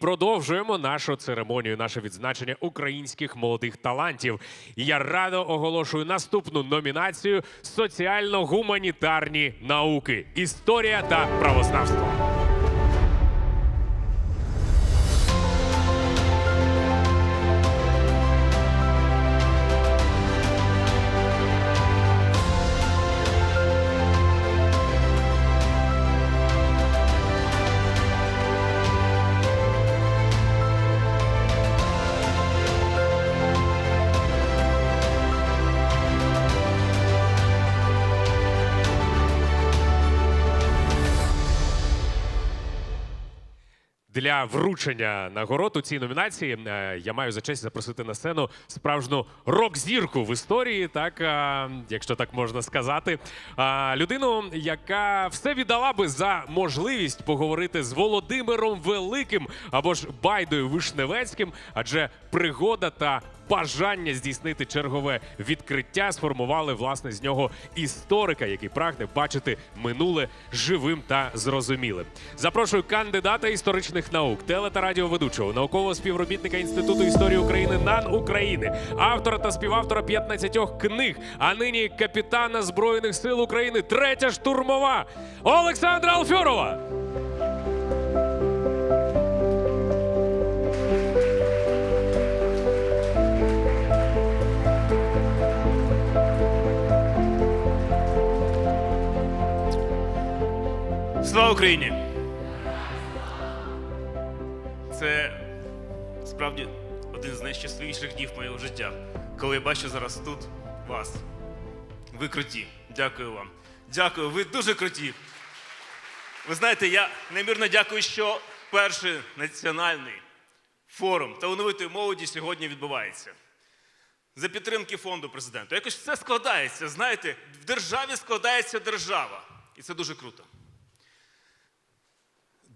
Продовжуємо нашу церемонію, наше відзначення українських молодих талантів. Я радо оголошую наступну номінацію соціально-гуманітарні науки, історія та правознавство. Для вручення нагород у цій номінації е, я маю за честь запросити на сцену справжню рок-зірку в історії, так е, якщо так можна сказати. Е, Людину, яка все віддала би за можливість поговорити з Володимиром Великим або ж Байдою Вишневецьким, адже пригода та бажання здійснити чергове відкриття сформували власне з нього історика, який прагне бачити минуле живим та зрозумілим. Запрошую кандидата історичних наук, теле та радіоведучого, наукового співробітника Інституту історії України НАН України, автора та співавтора 15 книг, а нині капітана Збройних сил України, третя штурмова Олександра Алфьорова. Слава Україні! Це справді один з найщасливіших днів моєго життя, коли я бачу зараз тут вас. Ви круті. Дякую вам. Дякую, ви дуже круті. Ви знаєте, я неймірно дякую, що перший національний форум талановитої молоді сьогодні відбувається. За підтримки фонду президента. Якось все складається. Знаєте, в державі складається держава. І це дуже круто.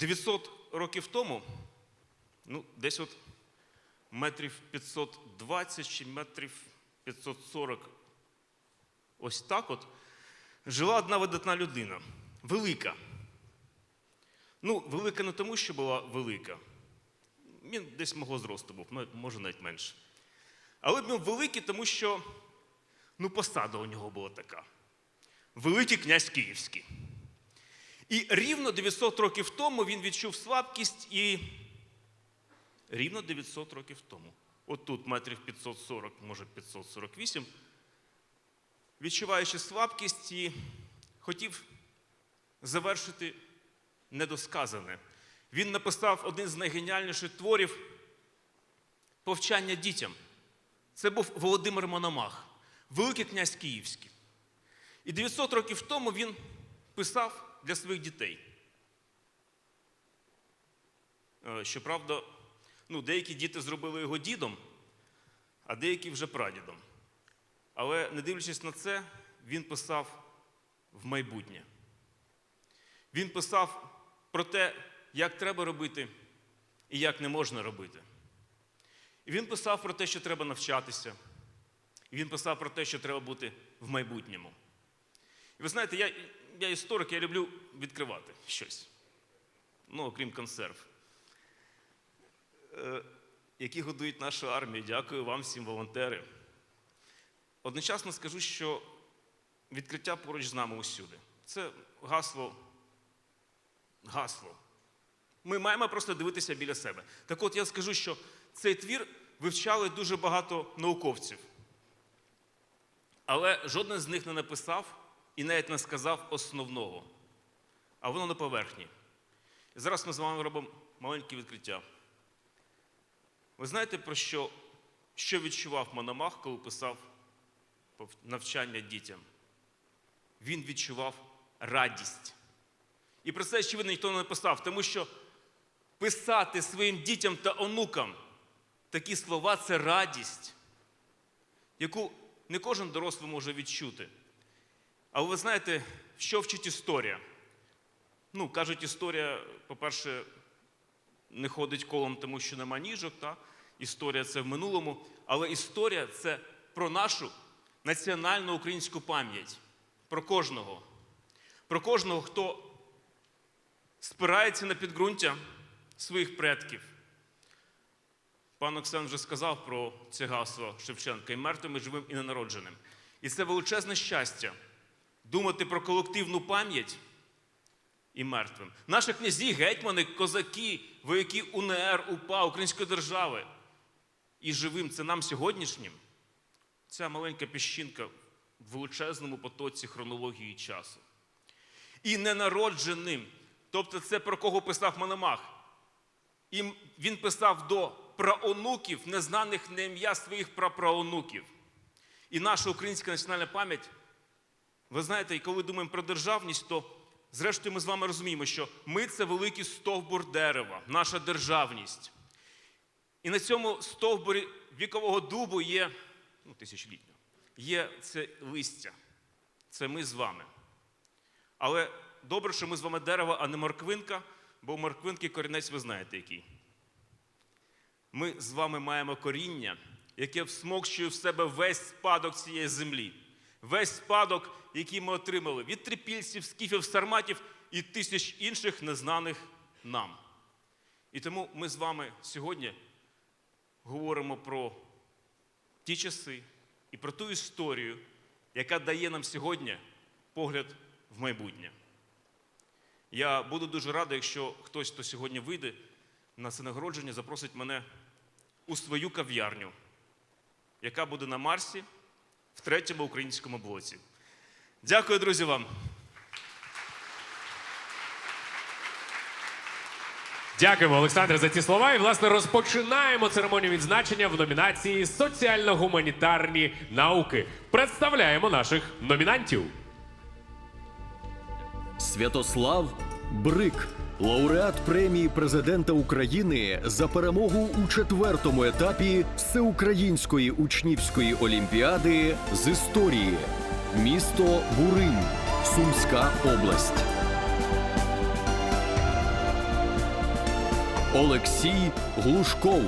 900 років тому, ну, десь от метрів 520 чи метрів 540, ось так от, жила одна видатна людина. Велика. Ну, велика не тому, що була велика. Він десь мого зросту був, може навіть менше. Але він великий, тому що ну, посада у нього була така. Великий князь Київський. І рівно 900 років тому він відчув слабкість і рівно 900 років тому, отут метрів 540, може 548, відчуваючи слабкість і хотів завершити недосказане. Він написав один з найгеніальніших творів повчання дітям. Це був Володимир Мономах, Великий князь Київський. І 900 років тому він писав для своїх дітей. Е, Щоправда, ну, деякі діти зробили його дідом, а деякі вже прадідом. Але не дивлячись на це, він писав в майбутнє. Він писав про те, як треба робити і як не можна робити. І він писав про те, що треба навчатися. І він писав про те, що треба бути в майбутньому. І ви знаєте, я, я історик, я люблю відкривати щось. Ну, окрім консерв. Е, які годують нашу армію. Дякую вам всім, волонтери. Одночасно скажу, що відкриття поруч з нами усюди. Це гасло. Гасло. Ми маємо просто дивитися біля себе. Так от я скажу, що цей твір вивчали дуже багато науковців. Але жоден з них не написав і навіть не сказав основного. А воно на поверхні. І зараз ми з вами робимо маленьке відкриття. Ви знаєте, про що, що відчував Мономах, коли писав навчання дітям? Він відчував радість. І про це, очевидно, ніхто не написав, тому що писати своїм дітям та онукам такі слова це радість, яку не кожен дорослий може відчути. Але ви знаєте, що вчить історія? Ну, кажуть, історія, по-перше, не ходить колом, тому що нема ніжок. Та? Історія це в минулому. Але історія це про нашу національну українську пам'ять, про кожного. Про кожного, хто спирається на підґрунтя своїх предків, Пан Оксан вже сказав про це гасло Шевченка і мертвим, і живим, і ненародженим. І це величезне щастя думати про колективну пам'ять і мертвим. Наші князі, гетьмани, козаки, вояки УНР, УПА, Української держави. І живим це нам сьогоднішнім. Ця маленька піщинка в величезному потоці хронології часу. І ненародженим. Тобто, це про кого писав Мономах. І він писав до праонуків, незнаних на ім'я своїх прапраонуків. І наша українська національна пам'ять, ви знаєте, і коли думаємо про державність, то зрештою ми з вами розуміємо, що ми це великий стовбур дерева, наша державність. І на цьому стовбурі вікового дубу є, ну, тисячолітнього, є це листя. Це ми з вами. Але добре, що ми з вами дерево, а не морквинка, бо у морквинки корінець ви знаєте який. Ми з вами маємо коріння, яке всмокчує в себе весь спадок цієї землі, весь спадок, який ми отримали від трипільців, скіфів, сарматів і тисяч інших незнаних нам. І тому ми з вами сьогодні говоримо про ті часи і про ту історію, яка дає нам сьогодні погляд в майбутнє. Я буду дуже радий, якщо хтось, хто сьогодні вийде на це нагородження, запросить мене у свою кав'ярню, яка буде на Марсі в третьому українському блоці. Дякую, друзі, вам. Дякуємо, Олександре, за ці слова. І власне розпочинаємо церемонію відзначення в номінації Соціально-гуманітарні науки. Представляємо наших номінантів. Святослав Брик, лауреат премії президента України за перемогу у четвертому етапі Всеукраїнської учнівської олімпіади з історії, місто Буринь, Сумська область. Олексій Глушков,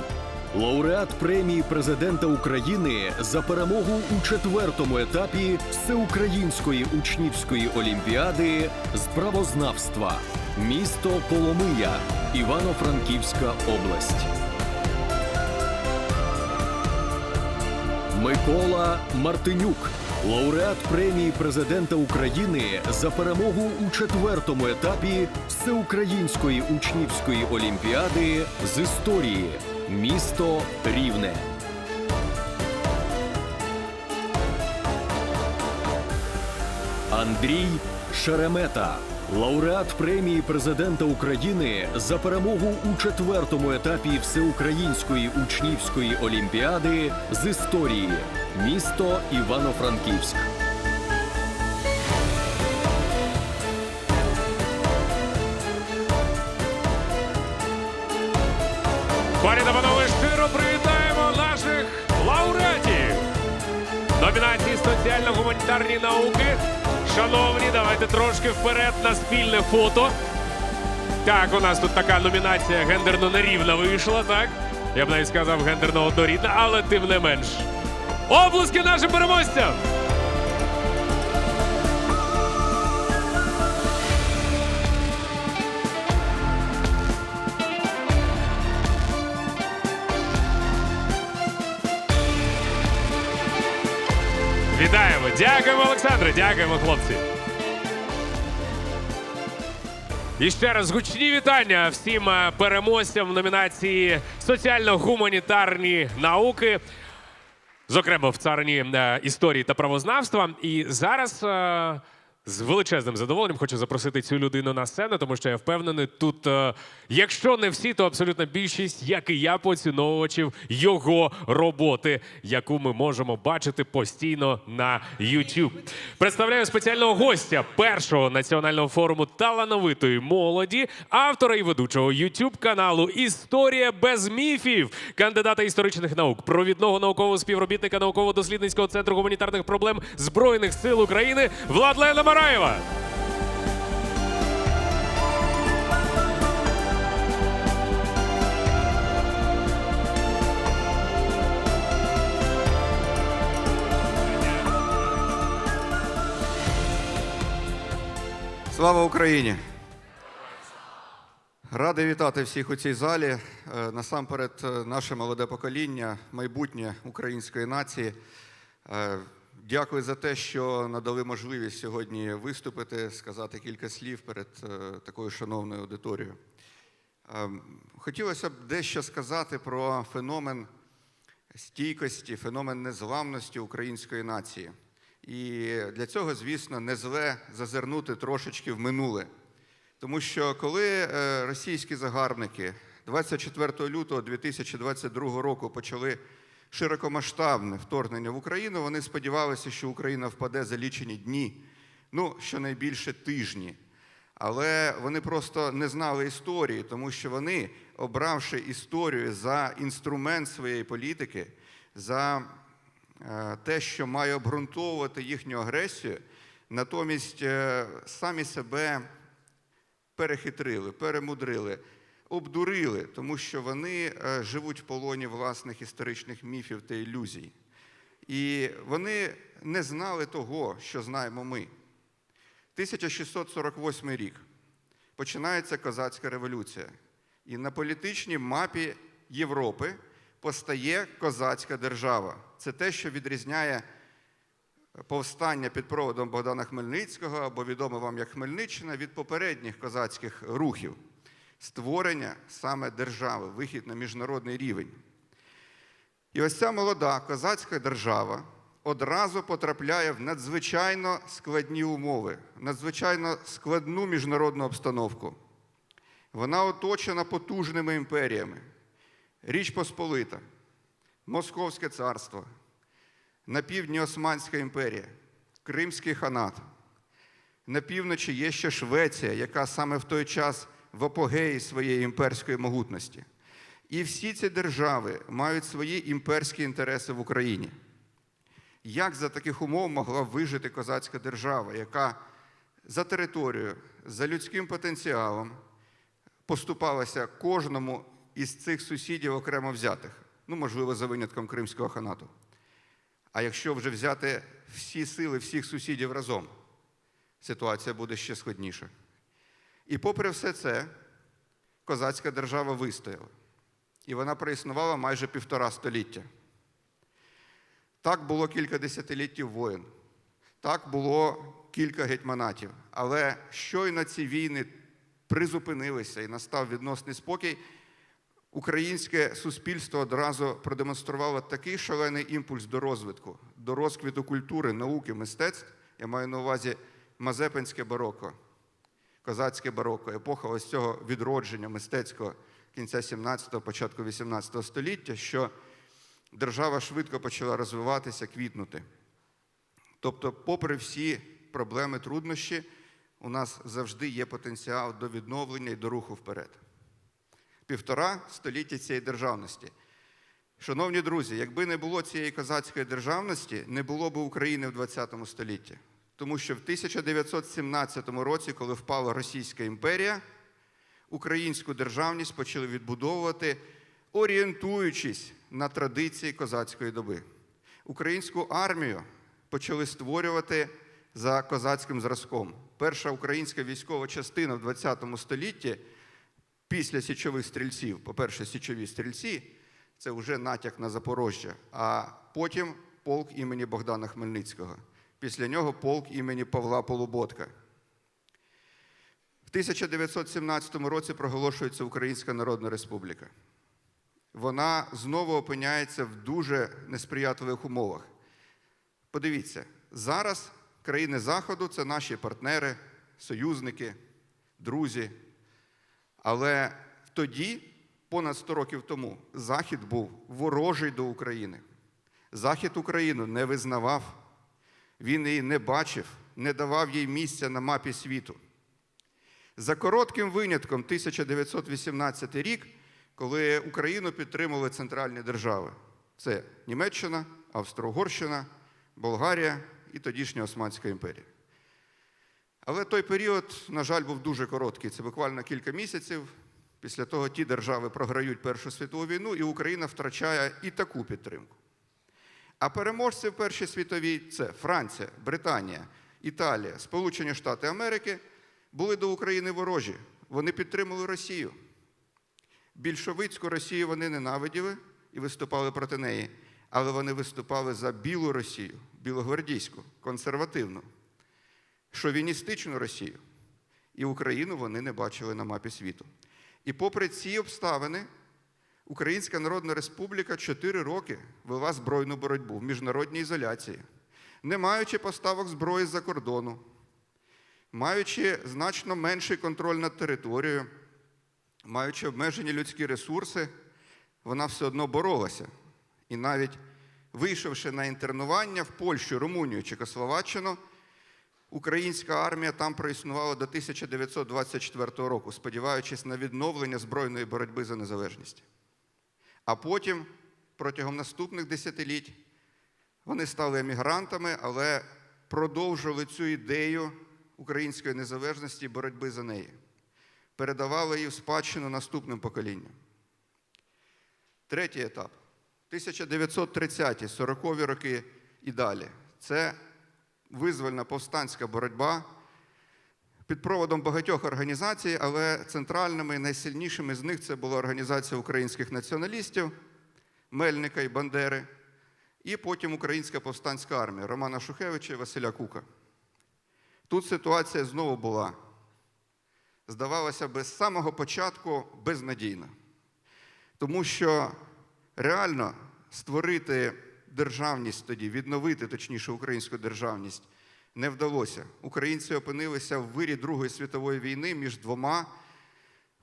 лауреат премії президента України за перемогу у четвертому етапі Всеукраїнської учнівської олімпіади з правознавства, місто Коломия, Івано-Франківська область. Микола Мартинюк, лауреат премії президента України за перемогу у четвертому етапі Всеукраїнської учнівської олімпіади з історії, місто Рівне. Андрій Шеремета, лауреат премії президента України за перемогу у четвертому етапі Всеукраїнської учнівської олімпіади з історії, місто Івано-Франківськ. Пані та панове, щиро привітаємо наших лауреатів. Номінації соціально-гуманітарні науки. Шановні, давайте трошки вперед на спільне фото. Так, у нас тут така номінація гендерно нерівна вийшла, так? Я б навіть сказав гендерно однорідна, але тим не менш. Облески нашим переможцям! Дякуємо, Олександре! Дякуємо, хлопці! І ще раз гучні вітання всім е, переможцям в номінації соціально-гуманітарні науки, зокрема в царині е, історії та правознавства. І зараз е, з величезним задоволенням хочу запросити цю людину на сцену, тому що я впевнений, тут, якщо не всі, то абсолютно більшість, як і я, поціновувачів його роботи, яку ми можемо бачити постійно на YouTube. Представляю спеціального гостя першого національного форуму талановитої молоді, автора і ведучого YouTube каналу Історія без міфів, кандидата історичних наук, провідного наукового співробітника науково-дослідницького центру гуманітарних проблем Збройних сил України Владлена Мараєва. Слава Україні! Радий вітати всіх у цій залі. Е, Насамперед, е, наше молоде покоління, майбутнє української нації. Е, Дякую за те, що надали можливість сьогодні виступити, сказати кілька слів перед такою шановною аудиторією. Хотілося б дещо сказати про феномен стійкості, феномен незламності української нації. І для цього, звісно, не зле зазирнути трошечки в минуле. Тому що коли е, російські загарбники 24 лютого 2022 року почали широкомасштабне вторгнення в Україну, вони сподівалися, що Україна впаде за лічені дні, ну щонайбільше тижні. Але вони просто не знали історії, тому що вони, обравши історію за інструмент своєї політики, за те, що має обґрунтовувати їхню агресію, натомість е, самі себе перехитрили, перемудрили, обдурили, тому що вони е, живуть в полоні власних історичних міфів та ілюзій. І вони не знали того, що знаємо ми. 1648 рік починається козацька революція. І на політичній мапі Європи постає козацька держава. Це те, що відрізняє повстання під проводом Богдана Хмельницького, або відоме вам як Хмельниччина, від попередніх козацьких рухів. Створення саме держави, вихід на міжнародний рівень. І ось ця молода козацька держава одразу потрапляє в надзвичайно складні умови, надзвичайно складну міжнародну обстановку. Вона оточена потужними імперіями. Річ Посполита, Московське царство, на півдні Османська імперія, Кримський ханат. На півночі є ще Швеція, яка саме в той час в апогеї своєї імперської могутності. І всі ці держави мають свої імперські інтереси в Україні. Як за таких умов могла вижити козацька держава, яка за територією, за людським потенціалом поступалася кожному із цих сусідів окремо взятих, ну, можливо, за винятком Кримського ханату. А якщо вже взяти всі сили всіх сусідів разом, ситуація буде ще складніша. І попри все це, козацька держава вистояла. І вона проіснувала майже півтора століття. Так було кілька десятиліттів воєн, так було кілька гетьманатів. Але щойно ці війни призупинилися і настав відносний спокій, українське суспільство одразу продемонструвало такий шалений імпульс до розвитку, до розквіту культури, науки, мистецтв. Я маю на увазі Мазепинське бароко, козацьке бароко, епоха ось цього відродження мистецького кінця 17-го, початку 18 століття, що держава швидко почала розвиватися, квітнути. Тобто, попри всі проблеми, труднощі, у нас завжди є потенціал до відновлення і до руху вперед. Півтора століття цієї державності. Шановні друзі, якби не було цієї козацької державності, не було б України в ХХ столітті. Тому що в 1917 році, коли впала Російська імперія, українську державність почали відбудовувати, орієнтуючись на традиції козацької доби. Українську армію почали створювати за козацьким зразком. Перша українська військова частина в ХХ столітті після січових стрільців, по-перше, січові стрільці це вже натяк на Запорожжя, а потім полк імені Богдана Хмельницького. Після нього полк імені Павла Полуботка. В 1917 році проголошується Українська Народна Республіка. Вона знову опиняється в дуже несприятливих умовах. Подивіться, зараз країни Заходу це наші партнери, союзники, друзі. Але тоді, понад 100 років тому, Захід був ворожий до України. Захід Україну не визнавав, він її не бачив, не давав їй місця на мапі світу. За коротким винятком 1918 рік, коли Україну підтримували центральні держави, це Німеччина, Австро-Угорщина, Болгарія і тодішня Османська імперія. Але той період, на жаль, був дуже короткий. Це буквально кілька місяців. Після того ті держави програють Першу світову війну, і Україна втрачає і таку підтримку. А переможці в Першій світовій це Франція, Британія, Італія, Сполучені Штати Америки були до України ворожі. вони підтримали Росію. Більшовицьку Росію вони ненавиділи і виступали проти неї, але вони виступали за білу Росію, білогвардійську, консервативну, шовіністичну Росію. І Україну вони не бачили на мапі світу. І попри ці обставини, Українська Народна Республіка 4 роки вела збройну боротьбу в міжнародній ізоляції, не маючи поставок зброї з-за кордону, маючи значно менший контроль над територією, маючи обмежені людські ресурси, вона все одно боролася. І навіть вийшовши на інтернування в Польщу, Румунію, Чехословаччину, українська армія там проіснувала до 1924 року, сподіваючись на відновлення збройної боротьби за незалежність. А потім, протягом наступних десятиліть, вони стали емігрантами, але продовжували цю ідею української незалежності і боротьби за неї. Передавали її в спадщину наступним поколінням. Третій етап 1930-ті, 40-ві роки і далі. Це визвольна повстанська боротьба під проводом багатьох організацій, але центральними найсильнішими з них це була організація українських націоналістів Мельника і Бандери, і потім Українська повстанська армія Романа Шухевича і Василя Кука. Тут ситуація знову була, здавалося би, з самого початку безнадійна. Тому що реально створити державність тоді, відновити точніше українську державність не вдалося. Українці опинилися в вирі Другої світової війни між двома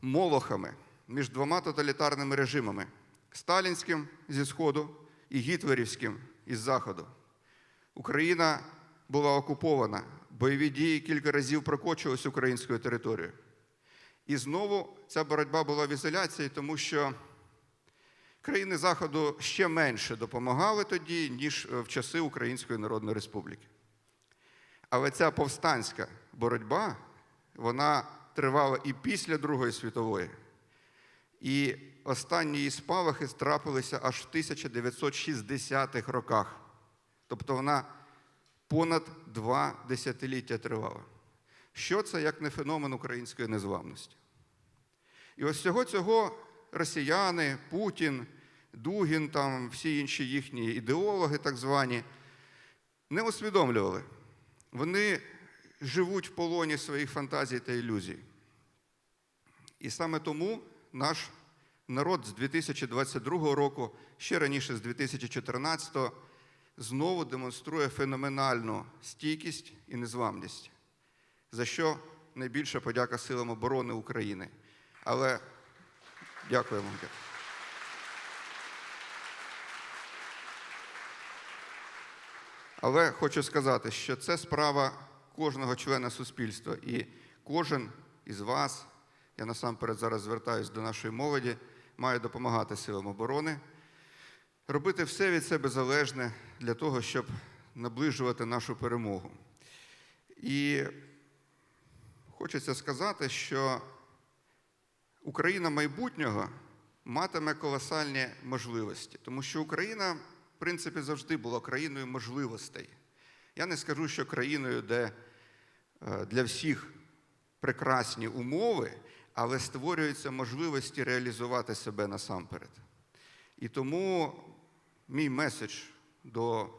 молохами, між двома тоталітарними режимами сталінським зі Сходу і гітлерівським із Заходу. Україна була окупована, бойові дії кілька разів прокочувалися українською територією. І знову ця боротьба була в ізоляції, тому що країни Заходу ще менше допомагали тоді, ніж в часи Української Народної Республіки. Але ця повстанська боротьба, вона тривала і після Другої світової. І останні її спалахи трапилися аж в 1960-х роках. Тобто вона понад два десятиліття тривала. Що це як не феномен української незламності? І ось всього цього росіяни, Путін, Дугін, там всі інші їхні ідеологи, так звані, не усвідомлювали. Вони живуть в полоні своїх фантазій та ілюзій. І саме тому наш народ з 2022 року, ще раніше з 2014, знову демонструє феноменальну стійкість і незламність, за що найбільша подяка силам оборони України. Але дякуємо. Але хочу сказати, що це справа кожного члена суспільства. І кожен із вас, я насамперед зараз звертаюся до нашої молоді, має допомагати силам оборони, робити все від себе залежне для того, щоб наближувати нашу перемогу. І хочеться сказати, що Україна майбутнього матиме колосальні можливості, тому що Україна, в принципі, завжди була країною можливостей. Я не скажу, що країною, де е, для всіх прекрасні умови, але створюються можливості реалізувати себе насамперед. І тому мій меседж до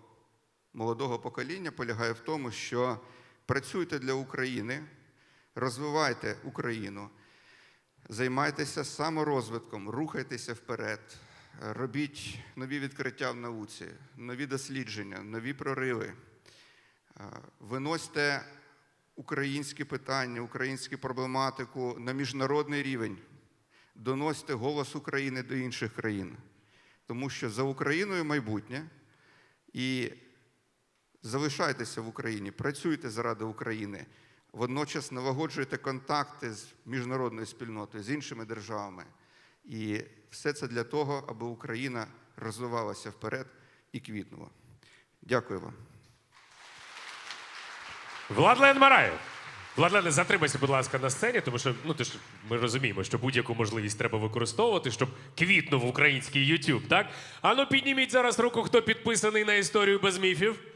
молодого покоління полягає в тому, що працюйте для України, розвивайте Україну. Займайтеся саморозвитком, рухайтеся вперед, робіть нові відкриття в науці, нові дослідження, нові прориви. Е, Виносьте українські питання, українську проблематику на міжнародний рівень. Доносьте голос України до інших країн. Тому що за Україною майбутнє і залишайтеся в Україні, працюйте заради України. Водночас налагоджуйте контакти з міжнародною спільнотою, з іншими державами. І все це для того, аби Україна розвивалася вперед і квітнула. Дякую вам. Владлен Мараєв. Владлене, затримайся, будь ласка, на сцені, тому що ну ти ж ми розуміємо, що будь-яку можливість треба використовувати, щоб квітнув український YouTube, так? Ану, підніміть зараз руку, хто підписаний на історію без міфів.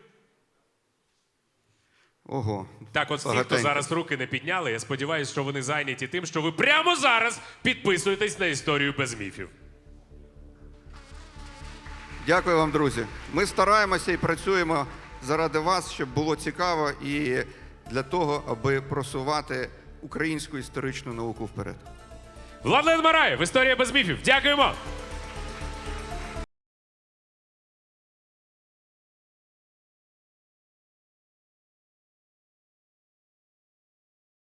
Ого. Так, от всі, хто багатенько. зараз руки не підняли, я сподіваюся, що вони зайняті тим, що ви прямо зараз підписуєтесь на історію без міфів. Дякую вам, друзі. Ми стараємося і працюємо заради вас, щоб було цікаво і для того, аби просувати українську історичну науку вперед. Владлен Мараєв, історія без міфів. Дякуємо!